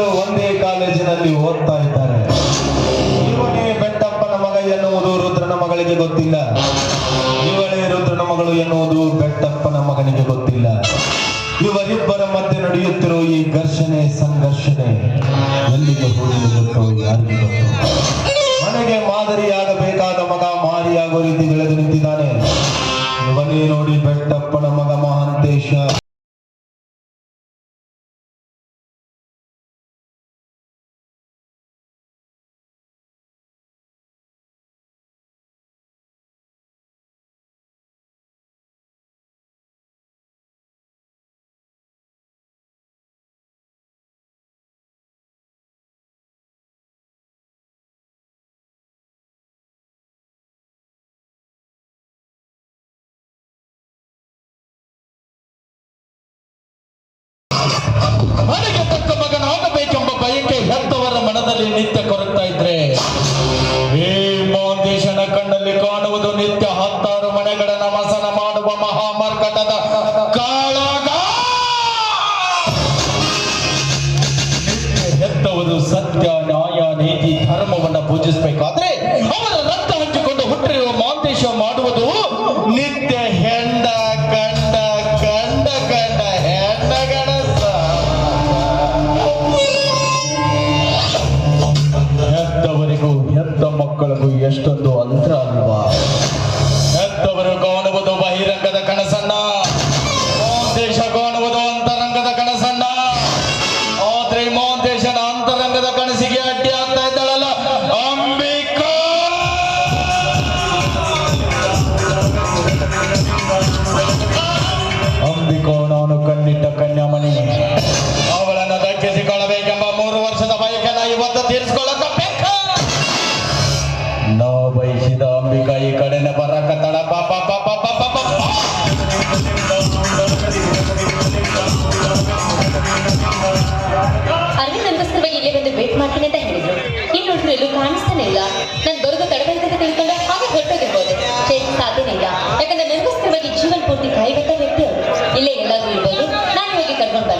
ಮಕ್ಕಳು ಒಂದೇ ಕಾಲೇಜಿನಲ್ಲಿ ಓದ್ತಾ ಇದ್ದಾರೆ. ಇವನೇ ಬೆಟ್ಟಪ್ಪನ ಮಗ ಎನ್ನುವುದು ರುದ್ರನ ಮಗಳಿಗೆ ಗೊತ್ತಿಲ್ಲ. ಇವಳೇ ರುದ್ರನ ಮಗಳು ಎನ್ನುವುದು ಬೆಟ್ಟಪ್ಪನ ಮಗನಿಗೆ ಗೊತ್ತಿಲ್ಲ. ಇವರಿಬ್ಬರ ಮಧ್ಯೆ ನಡೆಯುತ್ತಿರುವ ಈ ಘರ್ಷಣೆ, ಸಂಘರ್ಷಣೆ ಎಲ್ಲಿಗೆ ಹೋಗಲಿರುತ್ತೋ ಯಾರಿಗೆ ಮನೆಗೆ ಮಾದರಿಯಾಗಬೇಕಾದ ಮಗ ಮಾರಿಯಾಗೋ ರೀತಿ ಬೆಳೆದು ನಿಂತಿದ್ದಾನೆ. ಇವನೇ ನೋಡಿ ಬೆಟ್ಟಪ್ಪನ ಮಗ ಮಹಾಂತೇಶ. ಮನೆಗೆ ತಕ್ಕ ಮಗನಾಗಬೇಕೆಂಬ ಬಯಕೆ ಹೆತ್ತವರ ಮನದಲ್ಲಿ ನಿತ್ಯ ಕೊರಗ್ತಾ ಇದ್ರೆ. ಈ ಮೌಂದೇಶನ ಕಣ್ಣಲ್ಲಿ ಕಾಣುವುದು ನಿತ್ಯ ಹತ್ತಾರು ಮನೆಗಳ ನಮಸನ ಮಾಡುವ ಮಹಾಮಾರ್ಕಟದ ಕಾಳಾಗ. ಹೆತ್ತವರು ಸತ್ಯ, ನ್ಯಾಯ, ನೀತಿ, ಧರ್ಮವನ್ನ ಪೂಜಿಸಬೇಕಾದ್ರೆ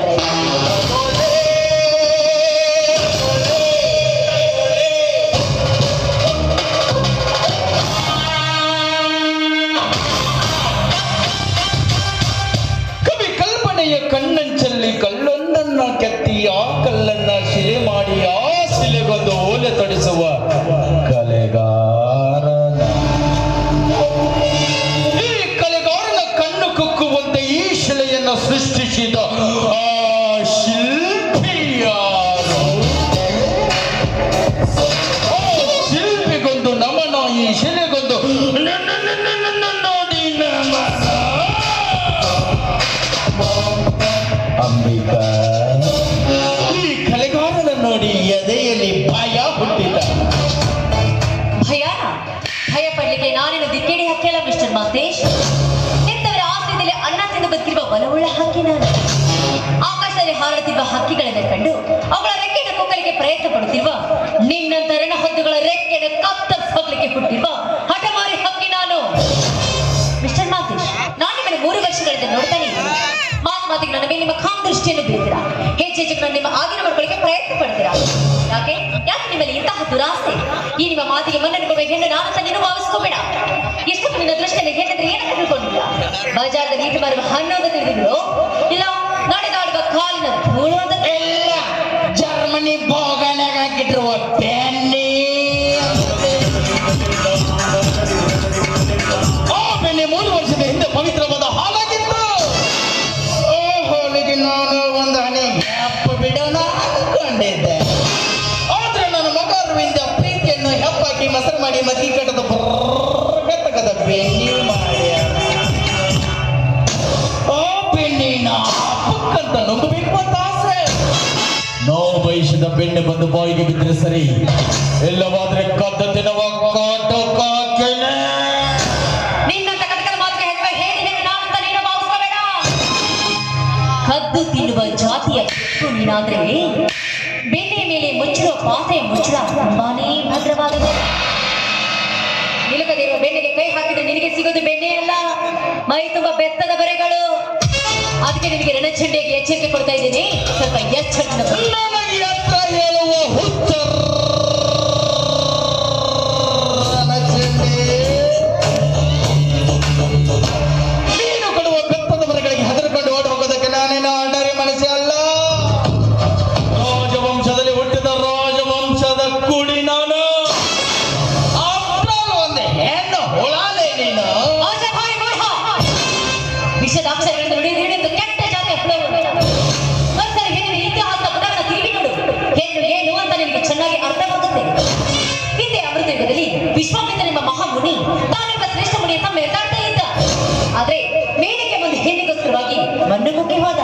Thank you. ಮಿಸ್ಟರ್ ಮಾತೇಶ್ ಆಸ್ತಿಯಲ್ಲಿ ಅನ್ನ ತಿಂದು ಬದುಕಿರುವ ಬಲವುಳ್ಳ ಹಕ್ಕಿ ನಾನು. ಆಕಾಶದಲ್ಲಿ ಹಾರುತ್ತಿರುವ ಹಕ್ಕಿಗಳನ್ನು ಕಂಡು ಅವುಗಳ ರೆಕ್ಕೆನ ಕುಕ್ಕಲಿಗೆ ಪ್ರಯತ್ನ ಪಡುತ್ತಿರುವ ನಿನ್ನ ರಣಹದ್ದುಗಳ ರೆಕ್ಕೆಯನ್ನು ಕತ್ತರಿಸಿ ಹೋಗ್ಲಿಕ್ಕೆ ಹುಟ್ಟಿರುವ ಹಠಮಾರಿ ಹಕ್ಕಿ ನಾನು. ಮಿಸ್ಟರ್ ಮಾತೇಶ್, ನಾನು ನಿಮ್ಮನ್ನು ಮೂರು ವರ್ಷಗಳಿಂದ ನೋಡ್ತಾನೆ ಮಾತು ಮಾತಿಗೆ ನನ್ನ ಮೇಲೆ ನಿಮ್ಮ ಕಾಮ್ ದೃಷ್ಟಿಯನ್ನು ಬೀರ್ತೀರಾ? ಹೆಚ್ಚು ಹೆಚ್ಚು ನಿಮ್ಮ ಆಗಿನ ಮಾಡ್ಕೊಳ್ಳಿಕ್ಕೆ ಪ್ರಯತ್ನ ಪಡ್ತೀರಾ ಯಾಕೆ? ಯಾಕೆ ನಿಮ್ಮಲ್ಲಿ ಇಂತಹ ದುರಾಸೆ? ಈ ನಿಮ್ಮ ಮಾತಿಗೆ ಮನ್ನಣೆ ಹೆಣ್ಣು ನಾನು ಅಂತ ನೀನು ಭಾವಿಸ್ಕೋಬೇಡ. ನಿನ್ನ ದೃಷ್ಟಿಯಲ್ಲಿ ಹೇಳಿದ್ರೆ ಏನಕ್ಕೆ ತಿಳ್ಕೊಂಡಿಲ್ಲ ಬಜಾರದ ನೀತಿ ಮಾರುವ ಅಂತ ತಿಳಿದಿದ್ರು ಇಲ್ಲ, ನಡೆದಾಡುವ ಕಾಲಿನ ಧೂಳು ಅಂತ ಎಲ್ಲ ಜರ್ಮನಿ ಬೋಗನ್ಯಾಗ ಹಾಕಿಟ್ಟಿರುವ ಬೆನ್ನಿ ಆ ಬೆನ್ನೆ ಮೂರು ವರ್ಷದ ಪವಿತ್ರವಾದ ಹಾಲಾಗಿತ್ತು ಓ ಹಾಲಿಗೆ ನಾನು ಒಂದು ಹನಿ ಹೆಪ್ಪ ಬಿಡೋಣ ಆದ್ರೆ ನನ್ನ ಮಗ ಪ್ರೀತಿಯನ್ನು ಹೆಪ್ಪಾಕಿ, ಮೊಸರು ಮಾಡಿ ಮತಿ ಕಟ್ಟದ ಬೆನ್ನಿ ಮಾಡ್ಯಾನ ಆ ಬೆನ್ನಿನ ಪಕ್ಕಂತ ಅಂತ ನೋವು ಬಯಸಿದ ಬೆಣ್ಣೆ ಬಂದು ಬಾಯಿಗೆ ಬಿದ್ದರೆ ಸರಿ. ಎಲ್ಲವಾದ್ರೆ ಕದ್ದ ತಿನ್ನುವ ಕಾಟಕಾಕೆನೆ ಕಾಕೆನೆ. ಕದ್ದು ತಿನ್ನುವ ಜಾತಿಯ ನೀನಾದ್ರೆ ಬೆಣ್ಣೆ ಮೇಲೆ ಮುಚ್ಚಿರೋ ಪಾತ್ರೆ ಮುಚ್ಚಳ ತುಂಬಾನೇ ಭದ್ರವಾಗಿದೆ. ನಿಲುಕದಿರುವ ಬೆಣ್ಣೆಗೆ ಕೈ ಹಾಕಿದ ನಿನಗೆ ಸಿಗೋದು ಬೆಣ್ಣೆ ಅಲ್ಲ? ಮೈ ತುಂಬಾ ಬೆತ್ತದ ಬರೆಗಳು. ಅದಕ್ಕೆ ನಿನಗೆ ರಣಚಂಡಿಯಾಗಿ ವಿಷದಾಂಶಗಳನ್ನು ನುಡಿ ಹಿಡಿದು ಕೆಟ್ಟ ಜಾತಿ ಅಪ್ಲೋಡ್ ಒಂದ್ಸರಿ ಹೇಳಿದ ಇತಿಹಾಸ ಪುಟಗಳ ತಿರುಗಿ ನೋಡು. ಹೆಣ್ಣು ಏನು ಅಂತ ನಿಮಗೆ ಚೆನ್ನಾಗಿ ಅರ್ಥ ಆಗುತ್ತೆ ಹಿಂದೆ ಅಮೃತಯುಗದಲ್ಲಿ ವಿಶ್ವಾಮಿತ್ರ ಎಂಬ ಮಹಾಮುನಿ, ತಾನೊಬ್ಬ ಶ್ರೇಷ್ಠ ಮುನಿ ಅಂತ ಮೆರೆದಾಡ್ತಾ ಇದ್ದ. ಆದ್ರೆ ಮೇಲೆಗೆ ಬಂದು ಹೆಣ್ಣಿಗೋಸ್ಕರವಾಗಿ ಮಣ್ಣು ಮುಖ್ಯವಾದ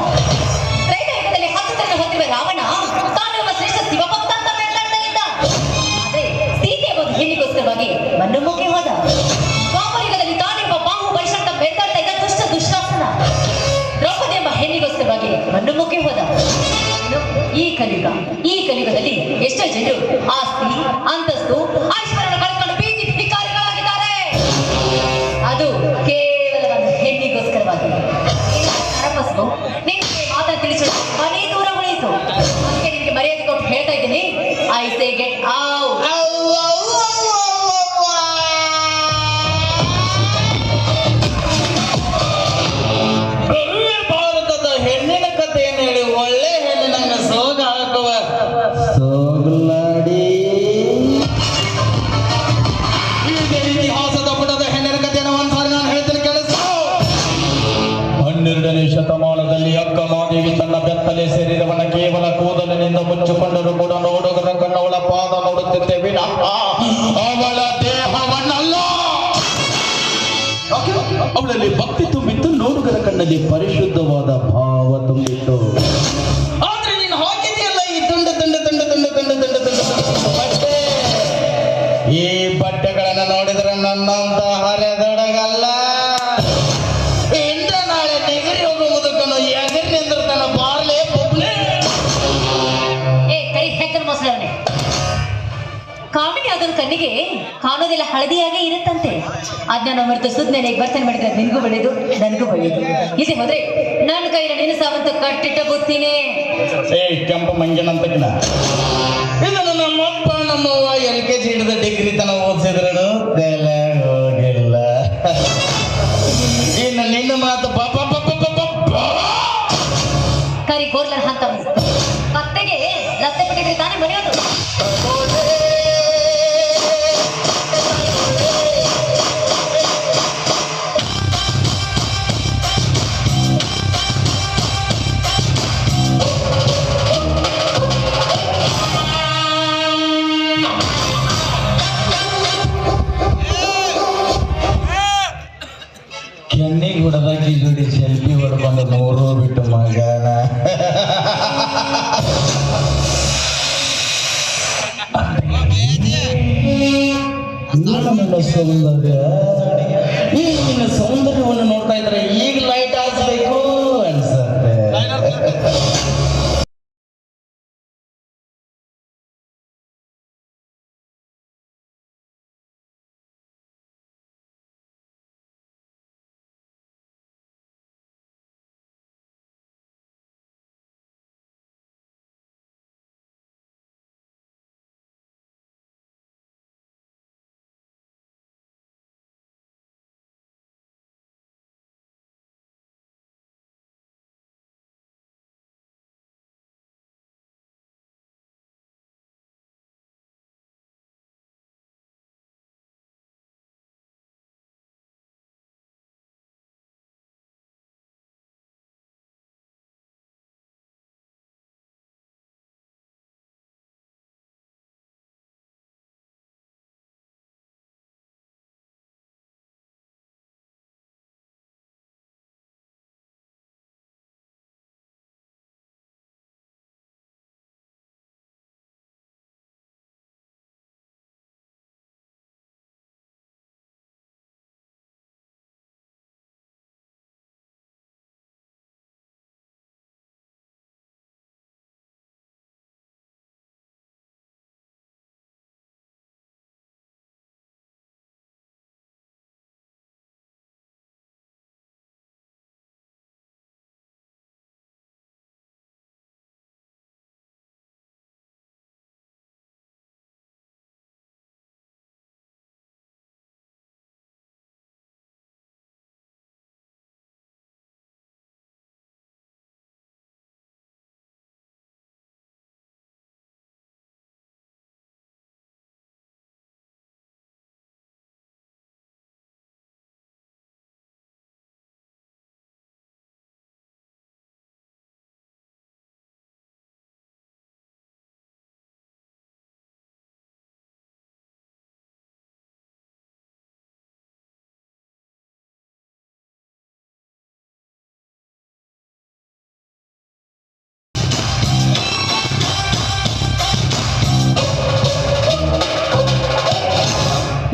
ಕಲಿಯುಗ ಈ ಕಲಿಯುಗದಲ್ಲಿ ಎಷ್ಟೋ ಜನರು ಆಸ್ತಿ ಅಂತಸ್ತು ಐಶ್ವರ್ಯ ಕಣ್ಣುಗಳ ಕೂದಲಿನಿಂದ ಮುಚ್ಚಿಕೊಂಡರು ಕೂಡ ನೋಡುಗರ ಕಣ್ಣುಗಳ ಪಾದ ನೋಡುತ್ತಿದ್ದೇವೆ ಅವಳ ದೇಹವನ್ನಲ್ಲ ಅವಳಲ್ಲಿ ಭಕ್ತಿ ತುಂಬಿತ್ತು ನೋಡುಗರ ಕಣ್ಣಲ್ಲಿ ಪರಿಶುದ್ಧವಾದ ಭಾವ ತುಂಬಿತ್ತು ನೀನು ಈ ದುಂಡ ದುಂಡ ದುಂಡ ದುಂಡ ಈ ಬಟ್ಟೆಗಳನ್ನು ನೋಡಿದ್ರೆ ನನ್ನಂತ ಹರೆ ಕಣ್ಣಿಗೆ ಕಾಣೋದಿಲ್ಲ ಹಳದಿಯಾಗೇ ಇರುತ್ತಂತೆ. ಅದನ್ನ ಮರೆತು ಸುದ್ನೆನೆಗೆ ವರ್ತನೆ ಮಾಡಿದ್ರೆ ನಿನಗೂ ಬೆಳೆದು ನನಗೂ ಒಳ್ಳೇದು ಇಲ್ಲಿ ಹೋದ್ರೆ ನನ್ನ ಕೈನ ನಿನ್ನ ಸಾವಂತ ಕಟ್ಟಿಟ್ಟ ಗೊತ್ತೀನಿ ಕೆಂಪು ಮಂಜನಂತಕಿನ ಗಿಡಿ ಸೆಲ್ಫಿ ಹೊಡ್ಕೊಂಡು ನೂರು ಬಿಟ್ಟು ಮಗನ. ಮನಸ್ಸು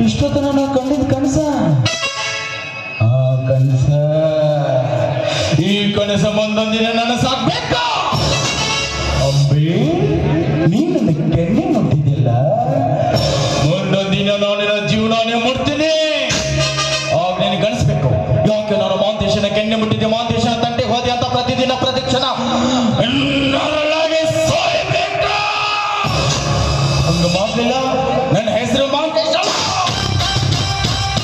ಇಷ್ಟೊತ್ತು ನಾನು ಕಂಡಿದ್ ಕನಸ? ಆ ಕನಸ. ಈ ಕನಸ ಮುಂದೊಂದಿನ ಸಾಕ್ಬೇಕು ಅಂಬಿ ನೀನು